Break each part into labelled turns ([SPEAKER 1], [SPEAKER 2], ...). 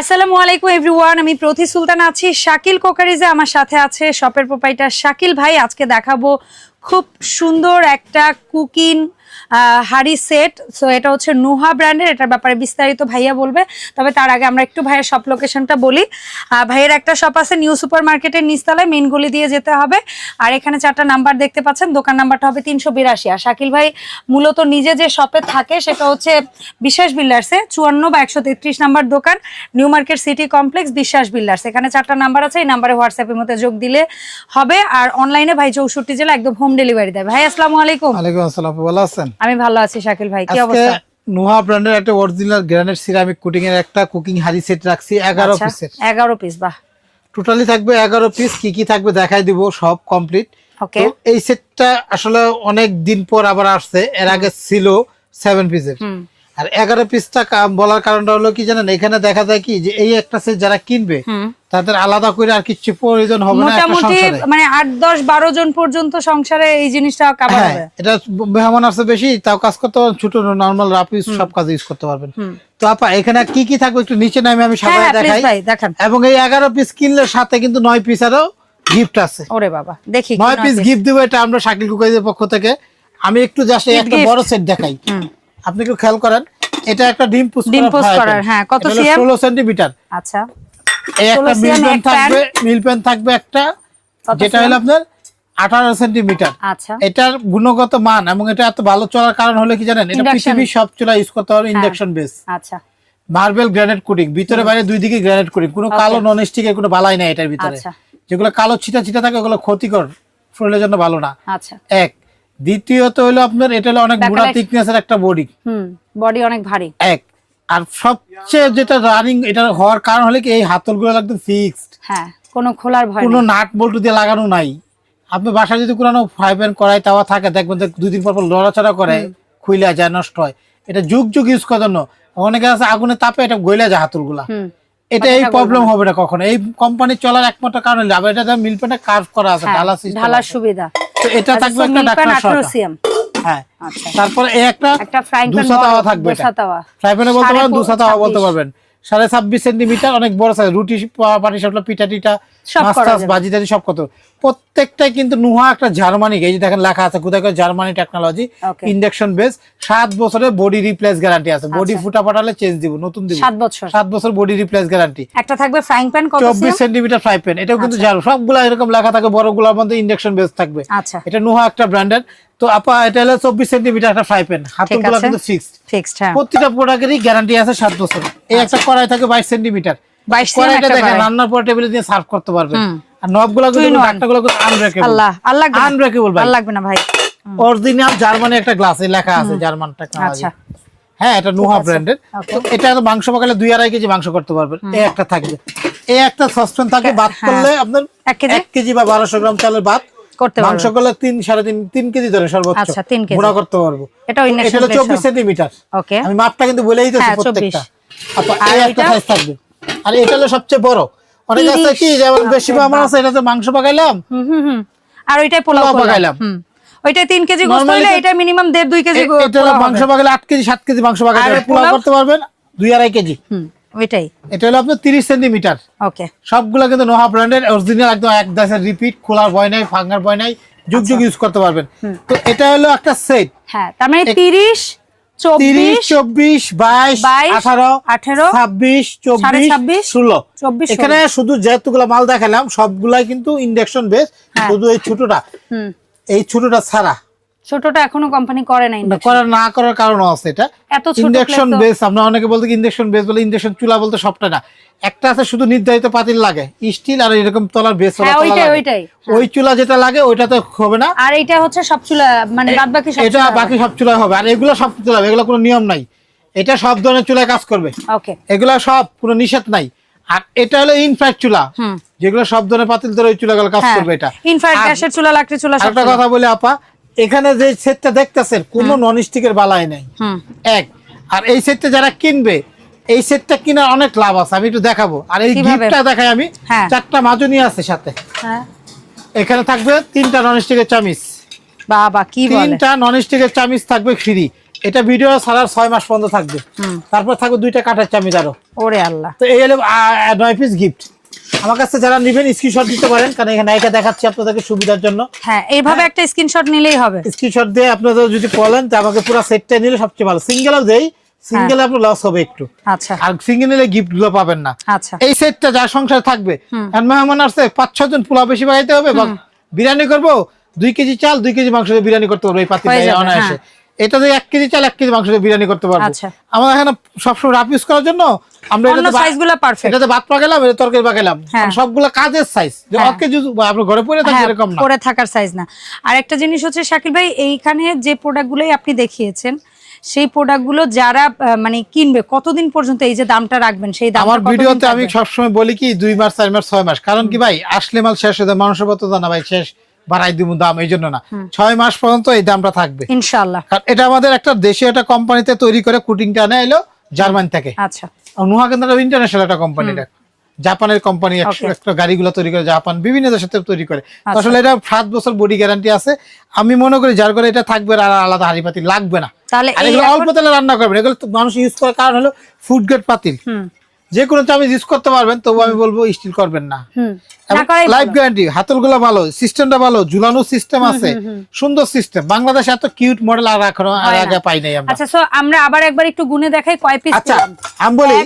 [SPEAKER 1] আসসালামু আলাইকুম এভরিওয়ান আমি প্রতি সুলতান আছি। শাকিল কোকারিজে আমার সাথে আছে শপের প্রোপাইটার শাকিল ভাই। আজকে দেখাবো খুব সুন্দর একটা কুকিং হাড়ি সেট সো এটা হচ্ছে নুহা ব্র্যান্ডের এটার ব্যাপারে বিস্তারিত ভাইয়া বলবে। তবে তার আগে আমরা একটু ভাইয়ের শপ লোকেশনটা বলি। ভাইয়ের একটা শপ আছে নিউ সুপার মার্কেটের নিচতলায় মেন গলি দিয়ে যেতে হবে। আর এখানে চারটা নাম্বার দেখতে পাচ্ছেন। দোকান নাম্বারটা হবে তিনশো বিরাশি। আর শাকিল ভাই মূলত নিজে যে শপে থাকে, সেটা হচ্ছে বিশ্বাস বিল্ডার্সে চুয়ান্ন বা একশো তেত্রিশ নাম্বার দোকান new market city complex Biswas builders এখানে চারটা নাম্বার আছে, এই নাম্বারে হোয়াটসঅ্যাপের মধ্যে যোগ দিলে হবে। আর অনলাইনে ভাই চৌষট্টি জেলা, একদম হোম ডেলিভারি দেয়। ভাই আসসালামু আলাইকুম।
[SPEAKER 2] ওয়ালাইকুম আসসালাম ভালো আছেন?
[SPEAKER 1] আমি ভালো আছি শাকিল ভাই কি অবস্থা?
[SPEAKER 2] নুহা ব্র্যান্ডের একটা অরিজিনাল গ্রানাইট সিরামিক কুটিং এর একটা কুকিং হাড়ি সেট রাখছি
[SPEAKER 1] আচ্ছা,
[SPEAKER 2] পিসের
[SPEAKER 1] এগারো পিস বাহ।
[SPEAKER 2] টোটালি থাকবে এগারো পিস কি কি থাকবে দেখাই দিব সব কমপ্লিট
[SPEAKER 1] ওকে
[SPEAKER 2] এই সেটটা আসলে অনেক দিন পর আবার আসছে এর আগে ছিল সেভেন পিসের
[SPEAKER 1] হুম।
[SPEAKER 2] আর এগারো পিসটা বলার কারণটা হলো কি জানেন এখানে দেখা যায় কি যে এই একটা সেট যারা কিনবে তাদের আলাদা করে আর কিছু প্রয়োজন হবে না
[SPEAKER 1] মোটামুটি মানে আট দশ বারো জন পর্যন্ত সংসারে এই জিনিসটা কাভার
[SPEAKER 2] হ্যাঁ
[SPEAKER 1] হবে।
[SPEAKER 2] এটা মেহমান আসছে বেশি তাও কাজ করতে পারবেন ছোট নর্মাল রাফি সব কাজে ইউজ করতে পারবেন। তো আপা এখানে কি কি থাকবে একটু নিচে নামে আমি
[SPEAKER 1] হ্যাঁ
[SPEAKER 2] সবাই
[SPEAKER 1] হ্যাঁ
[SPEAKER 2] দেখাই। এবং এই এগারো পিস কিনলে সাথে কিন্তু নয় পিস আরও গিফট আছে।
[SPEAKER 1] ওরে বাবা দেখি
[SPEAKER 2] নয় পিস গিফট দেবো এটা আমরা শাকিল কুকাইদের পক্ষ থেকে। আমি একটু জাস্ট একটা বড় সেট দেখাই। আপনি একটু খেয়াল করেন এটা একটা ডিম
[SPEAKER 1] পোস্ট করার, হ্যাঁ, কত cm?
[SPEAKER 2] ষোলো সেন্টিমিটার
[SPEAKER 1] আচ্ছা।
[SPEAKER 2] এই একটা
[SPEAKER 1] 16
[SPEAKER 2] মিল
[SPEAKER 1] cm
[SPEAKER 2] পেন
[SPEAKER 1] এক pan।
[SPEAKER 2] থাকবে মিল থাকবে একটা যেটা হলো আপনার আঠারো সেন্টিমিটার।
[SPEAKER 1] আচ্ছা।
[SPEAKER 2] এটার গুণগত মান এবং এটা এত ভালো চলার কারণ হলো কি জানেন? এটা পৃথিবীর সব চুলা ইউজ করতে পারবে ইন্ডাকশন বেস
[SPEAKER 1] আচ্ছা।
[SPEAKER 2] মার্বেল গ্রানাইট কোটিং ভিতরে বাইরে দুই দিকে গ্রানাইট কোটিং কোনো কালো নন স্টিকের কোনো বালাই নাই এটার ভিতরে।
[SPEAKER 1] আচ্ছা।
[SPEAKER 2] যেগুলো কালো ছিটা ছিটা থাকে ওগুলো ক্ষতিকর শরীরের জন্য ভালো না।
[SPEAKER 1] আচ্ছা।
[SPEAKER 2] এক। দ্বিতীয়ত হলো আপনার এটা হলো অনেক বুড়া
[SPEAKER 1] Backlight।
[SPEAKER 2] থিকনেসের একটা বডি
[SPEAKER 1] হুম বডি অনেক ভারী।
[SPEAKER 2] এক। আর সবচেয়ে যেটা রানিং এটা হওয়ার কারণ হলো কি এই হাতলগুলো একদম ফিক্সড
[SPEAKER 1] হ্যাঁ কোনো খোলার ভয়
[SPEAKER 2] কোনো নাট বল্টু দিয়ে লাগানো নাই। আপনি বাসায় যদি কোনো ফ্রাই প্যান করাই তাওয়া থাকে দেখবেন যে দুই দিন পর পর লড়াচড়া করে খুইলা যায় নষ্ট হয়। এটা যুগ যুগ ইউজ করার জন্য। অনেকে আছে আগুনে তাপে এটা গইলা যায় হাতুলগুলা। এটা এই প্রবলেম হবে না কখনো। এই কোম্পানি চলার একমাত্র কারণ হলো আবার এটা মিল প্যানে কার্ভ করা আছে। ঢালা
[SPEAKER 1] সুবিধা।
[SPEAKER 2] তো এটা থাকবে একটা ডাক্তার হ্যাঁ।
[SPEAKER 1] আচ্ছা।
[SPEAKER 2] তারপরে একটা
[SPEAKER 1] একটা ফ্রাইং প্যান
[SPEAKER 2] তাওয়া থাকবে
[SPEAKER 1] তাওয়া
[SPEAKER 2] ফ্রাই প্যানে বলতে পারেন তাওয়া বলতে
[SPEAKER 1] ছাব্বিশ।
[SPEAKER 2] পারবেন। সাড়ে ছাব্বিশ সেন্টিমিটার অনেক বড় সাইজ রুটি পাটি সাপলা পিঠা টিটা মাছ টাছ
[SPEAKER 1] যাবে।
[SPEAKER 2] টাজি সব কত। প্রত্যেকটাই কিন্তু নুহা একটা জার্মানি এই যে দেখেন লেখা আছে কোথায় জার্মানি টেকনোলজি ইন্ডাকশন বেস সাত বছরের বডি রিপ্লেস গ্যারান্টি আছে। বডি
[SPEAKER 1] আচ্ছা।
[SPEAKER 2] ফুটা পাঠালে চেঞ্জ দিব নতুন দিব।
[SPEAKER 1] সাত বছর।
[SPEAKER 2] সাত বছর বডি রিপ্লেস গ্যারান্টি
[SPEAKER 1] একটা থাকবে ফ্রাইং প্যান কত
[SPEAKER 2] চব্বিশ সেন্টিমিটার ফ্রাই প্যান এটাও কিন্তু জানো সবগুলা এরকম লেখা থাকে বড়গুলোর মধ্যে ইন্ডাকশন বেস থাকবে।
[SPEAKER 1] আচ্ছা।
[SPEAKER 2] এটা নুহা একটা ব্র্যান্ডের তো আপা এটা হলো চব্বিশ সেন্টিমিটার একটা ফ্রাই প্যান হাতগুলো। কিন্তু ফিক্সড
[SPEAKER 1] ফিক্সড হ্যাঁ।
[SPEAKER 2] প্রতিটা প্রোডাক্টেরই গ্যারান্টি আছে সাত বছর এই একটা কড়াই থাকে বাইশ সেন্টিমিটার
[SPEAKER 1] 22 cm
[SPEAKER 2] কড়াইটা দেখেন রান্নার পর টেবিলে দিয়ে সার্ভ করতে পারবেন। আর নবগুলো কিন্তু। কিন্তু আনব্রেকেবল
[SPEAKER 1] আল্লাহ আল্লাহ
[SPEAKER 2] আনব্রেকেবল ভাই।
[SPEAKER 1] আল্লাহ লাগবে না ভাই।
[SPEAKER 2] অরিজিনাল জার্মানি একটা গ্লাস লেখা আছে জার্মান টেকনোলজি
[SPEAKER 1] আচ্ছা।
[SPEAKER 2] হ্যাঁ এটা নুহা ব্র্যান্ডের এটা মাংস পাকালে দুই আড়াই কেজি মাংস করতে পারবেন। এই একটা থাকবে। এই একটা সসপ্যান থাকে ভাত
[SPEAKER 1] হ্যাঁ।
[SPEAKER 2] করলে আপনার
[SPEAKER 1] এক কেজি?
[SPEAKER 2] বা বারোশো গ্রাম চালের ভাত।
[SPEAKER 1] করতে
[SPEAKER 2] মাংস করলে তিন সাড়ে তিন তিন কেজি ধরে সর্বোচ্চ।
[SPEAKER 1] আচ্ছা, তিন কেজি।
[SPEAKER 2] গুঁড়া করতে পারব। এটা হলো চব্বিশ
[SPEAKER 1] সহ।
[SPEAKER 2] সেন্টিমিটার
[SPEAKER 1] ওকে
[SPEAKER 2] আমি মাপটা কিন্তু বলেই দিচ্ছি
[SPEAKER 1] হ্যাঁ,
[SPEAKER 2] প্রত্যেকটা।
[SPEAKER 1] আর এটা?
[SPEAKER 2] সাইজ থাকবে। আর এটা হলো সবচেয়ে বড়। অনেক আছে কি? যেমন বেশি আমার আছে এটাতে মাংস পাকাইলাম।
[SPEAKER 1] আর ওইটাই পোলাও
[SPEAKER 2] পাকাইলাম।
[SPEAKER 1] তিন কেজি গোস্ত হইলে এটা মিনিমাম দেড় দুই কেজি
[SPEAKER 2] এটা মাংস আট কেজি কেজি মাংস পাকাইলে পোলাও? করতে পারবেন দুই আড়াই কেজি।
[SPEAKER 1] হুম ওইটাই।
[SPEAKER 2] এটা হলো আপনার তিরিশ সেন্টিমিটার।
[SPEAKER 1] ওকে।
[SPEAKER 2] সবগুলো কিন্তু নোহা ব্র্যান্ডের অরিজিনাল একদম এক দাসের রিপিট খোলার ভয় নাই ভাঙার ভয় নাই যুগ যুগ ইউজ করতে পারবেন। তো এটা হলো একটা সেট
[SPEAKER 1] হ্যাঁ তার মানে তিরিশ
[SPEAKER 2] তিরিশ
[SPEAKER 1] চব্বিশ
[SPEAKER 2] বাইশ
[SPEAKER 1] 22,
[SPEAKER 2] আঠারো
[SPEAKER 1] 18,
[SPEAKER 2] ছাব্বিশ চব্বিশ
[SPEAKER 1] 26,
[SPEAKER 2] ষোলো।
[SPEAKER 1] 24,
[SPEAKER 2] এখানে শুধু যেহেতুগুলো মাল দেখালাম সবগুলাই কিন্তু ইন্ডাকশন বেস
[SPEAKER 1] হ্যাঁ।
[SPEAKER 2] শুধু এই ছোটটা। এই ছোটটা ছাড়া।
[SPEAKER 1] ছোটটা এখনও কোম্পানি করে নাই
[SPEAKER 2] না করার না করার কারণও আছে এটা।
[SPEAKER 1] এত
[SPEAKER 2] ইন্ডাকশন বেস আমরা অনেকে বলতে ইন্ডাকশন বেস বলে ইন্ডাকশন চুলা বলতে সবটা না। একটা আছে শুধু নির্ধারিত পাতিল লাগে স্টিল আর এরকম তলার বেস
[SPEAKER 1] হ্যাঁ, ওইটাই, ওইটাই।
[SPEAKER 2] ওই চুলা যেটা লাগে ওইটা তো হবে না।
[SPEAKER 1] আর এইটা হচ্ছে সব চুলা মানে বাদ বাকি সব
[SPEAKER 2] এটা বাকি সব চুলায় হবে আর এগুলো সব চুলা হবে এগুলো কোনো নিয়ম নাই। এটা সব ধরনের চুলায় কাজ করবে।
[SPEAKER 1] ওকে
[SPEAKER 2] এগুলা সব কোনো নিষেধ নাই। আর এটা হলো ইনফ্রাক্ট চুলা যেগুলো সব ধরনের পাতিল ধরে ওই চুলাগুলো কাজ
[SPEAKER 1] হ্যাঁ
[SPEAKER 2] করবে এটা। আর
[SPEAKER 1] গ্যাসের চুলা লাকড়ি চুলা সব
[SPEAKER 2] একটা কথা বলে আপা এখানে যে সেটটা দেখতেছেন কোনো নন স্টিকের বালাই নাই। এক। আর এই সেটটা যারা কিনবে এই সেটটা কিনার অনেক লাভ আছে আমি একটু দেখাবো। আর এই গিফটটা দেখাই আমি
[SPEAKER 1] হ্যাঁ।
[SPEAKER 2] চারটা মাজনি আছে সাথে।
[SPEAKER 1] হ্যাঁ।
[SPEAKER 2] এখানে থাকবে তিনটা নন স্টিকের চামিচ।
[SPEAKER 1] বাবা কি
[SPEAKER 2] তিনটা নন স্টিকের চামিচ থাকবে ফ্রি এটা ভিডিও ছাড়ার ছয় মাস পর্যন্ত থাকবে। তারপর থাকবে দুইটা কাঠের চামিজ আরও।
[SPEAKER 1] ওরে আল্লাহ।
[SPEAKER 2] তো এই হলো নয় পিস গিফট আমার কাছে যারা নেবেন স্ক্রিনশট দিতে পারেন কারণ এখানে নায়িকা দেখাচ্ছি আপনাদেরকে সুবিধার জন্য।
[SPEAKER 1] হ্যাঁ এইভাবে একটা স্ক্রিনশট নিলেই হবে।
[SPEAKER 2] স্ক্রিনশট দিয়ে আপনারা যদি বলেন যে আমাকে পুরো সেটটা নিলে সবচেয়ে ভালো। সিঙ্গেলও দেই সিঙ্গেল আপনার লস হবে একটু।
[SPEAKER 1] আচ্ছা।
[SPEAKER 2] আর সিঙ্গেল নিলে গিফটগুলো পাবেন না।
[SPEAKER 1] আচ্ছা।
[SPEAKER 2] এই সেটটা যা সংসার থাকবে আর মেহমান আসছে পাঁচ ছয় জন পোলা বেশি বাড়াইতে হবে বা বিরিয়ানি করব দুই কেজি চাল দুই কেজি মাংস দিয়ে বিরিয়ানি করতে পারব এই পাতি
[SPEAKER 1] হয়ে
[SPEAKER 2] অনায়াসে।
[SPEAKER 1] হ্যাঁ।
[SPEAKER 2] এটা দিয়ে এক কেজি চাল এক কেজি মাংস দিয়ে বিরিয়ানি করতে পারব।
[SPEAKER 1] আচ্ছা।
[SPEAKER 2] এখানে সবসময় রাপ ইউজ করার জন্য আমরা এটাতে বা-
[SPEAKER 1] সাইজগুলো পারফেক্ট
[SPEAKER 2] এটাতে ভাত পাকালাম এটা তরকারি পাকালাম।
[SPEAKER 1] হ্যাঁ।
[SPEAKER 2] কাজের সাইজ যে
[SPEAKER 1] হ্যাঁ।
[SPEAKER 2] আপনার ঘরে থাকে
[SPEAKER 1] হ্যাঁ
[SPEAKER 2] এরকম না।
[SPEAKER 1] পরে থাকার সাইজ না। আর একটা জিনিস হচ্ছে শাকিল ভাই এইখানে যে প্রোডাক্টগুলোই আপনি দেখিয়েছেন সেই প্রোডাক্টগুলো যারা মানে কিনবে কতদিন পর্যন্ত এই যে দামটা রাখবেন সেই দাম
[SPEAKER 2] আমার ভিডিওতে আমি সবসময় বলি কি দুই মাস চার মাস ছয় মাস। কারণ কি ভাই আসলে মাল শেষ হয়ে যায় মানুষের মতো জানা ভাই শেষ। বাড়াই দিব দাম এই জন্য না। ছয় মাস পর্যন্ত এই দামটা থাকবে।
[SPEAKER 1] ইনশাআল্লাহ।
[SPEAKER 2] কারণ এটা আমাদের একটা দেশীয় একটা কোম্পানিতে তৈরি করে কুটিংটা আনে এলো জার্মান থেকে।
[SPEAKER 1] আচ্ছা।
[SPEAKER 2] নুহা ইন্টারন্যাশনাল একটা কোম্পানি জাপানের কোম্পানি. একটা গাড়িগুলো তৈরি করে জাপান বিভিন্ন দেশের থেকে তৈরি করে।
[SPEAKER 1] আচ্ছা।
[SPEAKER 2] আসলে এটা সাত বছর বডি গ্যারান্টি আছে। আমি মনে করি যার করে এটা থাকবে আর আলাদা হাড়িপাতি লাগবে না।
[SPEAKER 1] তাহলে
[SPEAKER 2] অল্প তেলে রান্না করবেন এগুলো মানুষ ইউজ করার কারণ হলো ফুড গ্রেড পাতিল। যে কোনো চামিচ ইউজ করতে পারবেন তবু আমি বলব স্টিল করবেন না। লাইফ গ্যারান্টি হাতলগুলো ভালো। সিস্টেমটা ভালো ঝুলানো সিস্টেম আছে সুন্দর সিস্টেম বাংলাদেশে এত কিউট মডেল আর এখনও আর আগে পাই নাই আমরা।
[SPEAKER 1] আচ্ছা সো আমরা আবার একবার একটু গুনে দেখাই কয় পিস
[SPEAKER 2] আচ্ছা আমি বলি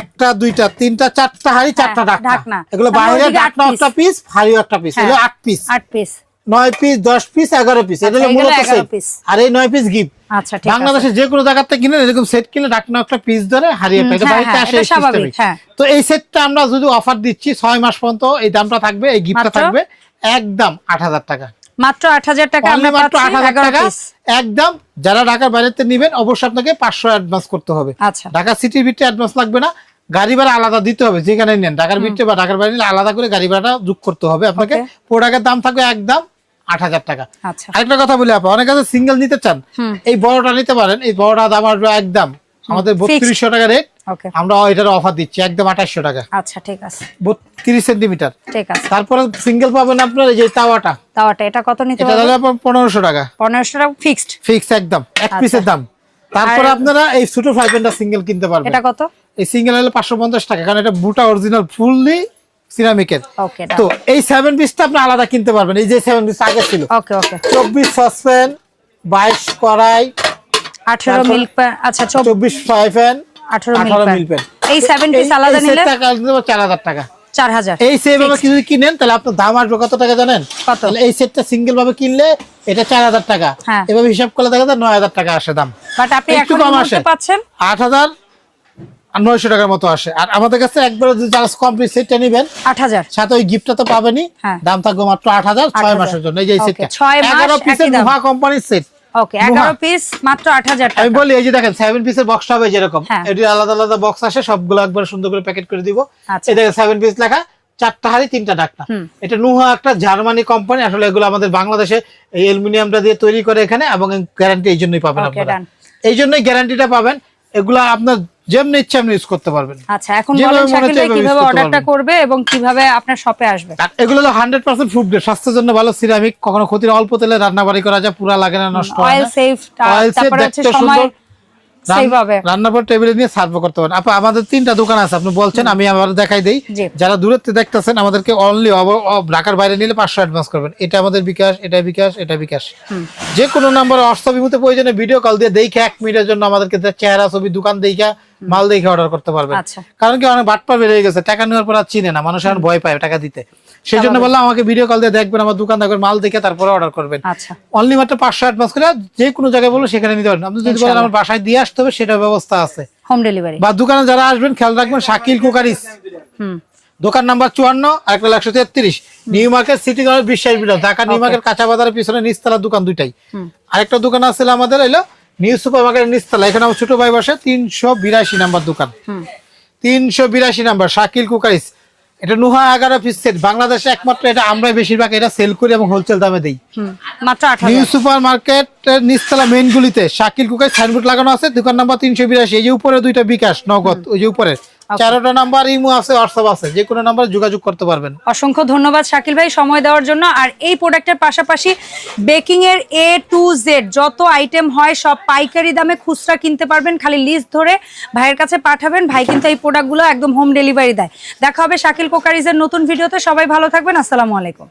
[SPEAKER 2] একটা দুইটা তিনটা চারটা হাড়ি চারটা
[SPEAKER 1] হ্যাঁ, ঢাকনা।
[SPEAKER 2] এগুলো বাইরে
[SPEAKER 1] piece।
[SPEAKER 2] একটা পিস হাড়িও একটা পিস
[SPEAKER 1] হ্যাঁ।
[SPEAKER 2] এগুলো আট পিস
[SPEAKER 1] আট পিস
[SPEAKER 2] নয় পিস দশ পিস এগারো পিস এটা হলো
[SPEAKER 1] আচ্ছা,
[SPEAKER 2] মূলত
[SPEAKER 1] 11
[SPEAKER 2] আর এই নয় পিস গিফট
[SPEAKER 1] আচ্ছা ঠিক
[SPEAKER 2] যে কোনো জায়গা থেকে কিনে এরকম সেট কিনে ডাকনা একটা পিস ধরে হারিয়ে
[SPEAKER 1] হ্যাঁ,
[SPEAKER 2] বাড়িতে
[SPEAKER 1] হ্যাঁ,
[SPEAKER 2] আসে
[SPEAKER 1] এটা। হ্যাঁ।
[SPEAKER 2] তো এই সেটটা আমরা যদি অফার দিচ্ছি ছয় মাস পর্যন্ত এই দামটা থাকবে এই গিফটটা? থাকবে একদম আট হাজার টাকা।
[SPEAKER 1] মাত্র আট হাজার টাকা আমরা
[SPEAKER 2] মাত্র আট হাজার টাকা। একদম যারা ঢাকার বাইরেতে নিবেন অবশ্যই আপনাকে পাঁচশো অ্যাডভান্স করতে হবে।
[SPEAKER 1] আচ্ছা।
[SPEAKER 2] ঢাকা সিটির ভিতরে অ্যাডভান্স লাগবে না। গাড়ি ভাড়া আলাদা দিতে হবে যেখানে নেন। ঢাকার ভিতরে বা ঢাকার বাইরে আলাদা করে গাড়ি ভাড়াটা যোগ করতে হবে আপনাকে. প্রোডাক্টের দাম থাকবে একদম আট হাজার টাকা।
[SPEAKER 1] আচ্ছা।
[SPEAKER 2] আরেকটা কথা বলি আপা অনেক আছে সিঙ্গেল নিতে চান এই বড়টা নিতে পারেন এই বড়টা দাম আসবে একদম আমাদের বত্রিশশো টাকা রেট আমরা এটার অফার দিচ্ছি একদম আঠাশশো টাকা।
[SPEAKER 1] আচ্ছা ঠিক আছে।
[SPEAKER 2] বত্রিশ সেন্টিমিটার
[SPEAKER 1] ঠিক আছে।
[SPEAKER 2] তারপরে সিঙ্গেল পাবেন আপনার এই যে তাওয়াটা।
[SPEAKER 1] তাওয়াটা এটা কত নিতে
[SPEAKER 2] এটা তাহলে আপনার পনেরোশো টাকা।
[SPEAKER 1] পনেরোশো টাকা ফিক্সড
[SPEAKER 2] ফিক্স একদম এক
[SPEAKER 1] আচ্ছা।
[SPEAKER 2] পিসের দাম। তারপরে আপনারা এই ছোট ফাইভ সিঙ্গেল কিনতে পারবেন।
[SPEAKER 1] এটা কত?
[SPEAKER 2] এই সিঙ্গেল হলে পাঁচশো পঞ্চাশ টাকা কারণ এটা বুটা অরিজিনাল ফুললি সিরামিকের তো এই সেভেন পিসটা আপনি আলাদা কিনতে পারবেন। এই যে সেভেন পিস আগে ছিল। চব্বিশ সসপ্যান বাইশ কড়াই
[SPEAKER 1] আঠারো মিল্ক আচ্ছা চব্বিশ
[SPEAKER 2] ফ্রাই প্যান
[SPEAKER 1] আঠারো মিল্ক
[SPEAKER 2] মিল প্যান
[SPEAKER 1] এই সেভেন পিস আলাদা নিলে
[SPEAKER 2] চার হাজার টাকা।
[SPEAKER 1] চার হাজার।
[SPEAKER 2] এই কিছু কিনেন তাহলে আপনার দাম আসবে কত টাকা জানেন? তাহলে এই সেটটা সিঙ্গেল ভাবে কিনলে এটা চার হাজার টাকা।
[SPEAKER 1] হ্যাঁ।
[SPEAKER 2] এভাবে হিসাব করলে দেখা যায় নয় হাজার টাকা আসে দাম।
[SPEAKER 1] বাট আপনি
[SPEAKER 2] একটু
[SPEAKER 1] এখন
[SPEAKER 2] কম
[SPEAKER 1] বলতে
[SPEAKER 2] আসে।
[SPEAKER 1] পাচ্ছেন?
[SPEAKER 2] আট হাজার আর নয়শো টাকার মতো আসে। আর আমাদের কাছে একবার যদি চার্জ কমপ্লিট সেটটা নিবেন
[SPEAKER 1] আট হাজার।
[SPEAKER 2] সাথে ওই গিফটটা তো পাবেনই।
[SPEAKER 1] হ্যাঁ।
[SPEAKER 2] দাম থাকবে মাত্র আট হাজার ছয় মাসের জন্য। এই যে সেটটা এগারো পিসের। মুহা কোম্পানির সেট
[SPEAKER 1] ওকে এগারো পিস মাত্র আট হাজার
[SPEAKER 2] আমি বলি এই যে দেখেন সেভেন পিসের বক্স হবে যেরকম।
[SPEAKER 1] হ্যাঁ।
[SPEAKER 2] এটি আলাদা আলাদা বক্স আসে সবগুলো একবার সুন্দর করে প্যাকেট করে দিব।
[SPEAKER 1] আচ্ছা।
[SPEAKER 2] এই দেখেন সেভেন পিস লেখা চারটা হাড়ি তিনটা ডাকনা। এটা নুহা একটা জার্মানি কোম্পানি আসলে এগুলো আমাদের বাংলাদেশে এই অ্যালুমিনিয়ামটা দিয়ে তৈরি করে এখানে এবং গ্যারান্টি এই জন্যই পাবেন আপনারা। এই জন্যই গ্যারান্টিটা পাবেন। এগুলা আপনার যেমনি ইচ্ছা আপনি ইউজ করতে পারবেন।
[SPEAKER 1] আচ্ছা এখন বলেন শাকিল ভাই কীভাবে অর্ডারটা করবে এবং কীভাবে আপনার শপে আসবে?
[SPEAKER 2] এগুলো তো 100% ফুড গ্রেড স্বাস্থ্যের জন্য ভালো সিরামিক কখনো ক্ষতির অল্প তেলে রান্না বাড়ি করা যায় পুরা লাগে না নষ্ট হয়
[SPEAKER 1] অয়েল সেফ তারপরে হচ্ছে সময়
[SPEAKER 2] পর টেবিলে নিয়ে সার্ভ করতে পারেন। আপা আমাদের তিনটা দোকান আছে আপনি বলছেন আমি আবার দেখাই দেই। যারা দূরের থেকে দেখতেছেন আমাদেরকে অনলি ঢাকার বাইরে নিলে পাঁচশো অ্যাডভান্স করবেন। এটা আমাদের বিকাশ এটা বিকাশ এটা বিকাশ। যে কোনো নাম্বারে অষ্টবিমুতে প্রয়োজনে ভিডিও কল দিয়ে দেখে এক মিনিটের জন্য আমাদেরকে চেহারা ছবি দোকান দেখা মাল দেখে অর্ডার করতে পারবেন।
[SPEAKER 1] আচ্ছা।
[SPEAKER 2] কারণ কি অনেক বাটপা বেড়ে গেছে টাকা নেওয়ার পর আর চিনে না মানুষ এখন ভয় পায় টাকা দিতে। সেই জন্য বললাম আমাকে ভিডিও কল দিয়ে দেখবেন আমার দোকান দেখবেন মাল দেখে তারপরে অর্ডার করবেন।
[SPEAKER 1] আচ্ছা।
[SPEAKER 2] অনলি মাত্র পাঁচশো অ্যাডভান্স করে যে কোনো জায়গায় বলব সেখানে নিতে পারেন। আপনি যদি বলেন আমার বাসায় দিয়ে আসতে হবে সেটা ব্যবস্থা আছে।
[SPEAKER 1] হোম ডেলিভারি
[SPEAKER 2] বা দোকানে যারা আসবেন খেয়াল রাখবেন শাকিল কুকারিস। দোকান নাম্বার চুয়ান্ন আরেকটা একশো তেত্রিশ। New market city college Biswas builder Dhaka new market কাঁচা বাজারের পিছনে নিচতলা দোকান দুইটাই। আরেকটা দোকান আছে আমাদের এলো নিউ সুপার মার্কেটের নিচতলা এখানে আমার ছোট ভাই বসে তিনশো বিরাশি নাম্বার দোকান। তিনশো বিরাশি নাম্বার শাকিল কুকারিস। এটা নুহা এগারো পিস সেট বাংলাদেশে একমাত্র এটা আমরা বেশিরভাগ এটা সেল করি এবং হোলসেল দামে দিই। নিউ সুপার মার্কেট নিচতলা মেইন গুলিতে শাকিল কুকার সাইনবোর্ড লাগানো আছে দোকান নাম্বার তিনশো বিরাশি। এই যে উপরে দুইটা বিকাশ নগদ ওই যে উপরে। চারোটা নাম্বার ইমো আছে হোয়াটসঅ্যাপ আছে যে কোনো নাম্বার যোগাযোগ করতে পারবেন।
[SPEAKER 1] অসংখ্য ধন্যবাদ শাকিল ভাই সময় দেওয়ার জন্য। আর এই প্রোডাক্টের পাশাপাশি বেকিং এর এ টু জেড যত আইটেম হয় সব পাইকারি দামে খুচরা কিনতে পারবেন খালি লিস্ট ধরে ভাইয়ের কাছে পাঠাবেন। ভাই কিন্তু এই প্রোডাক্টগুলো একদম হোম ডেলিভারি দেয়। দেখা হবে শাকিল কোকারিজের নতুন ভিডিওতে। সবাই ভালো থাকবেন। আসসালামু আলাইকুম।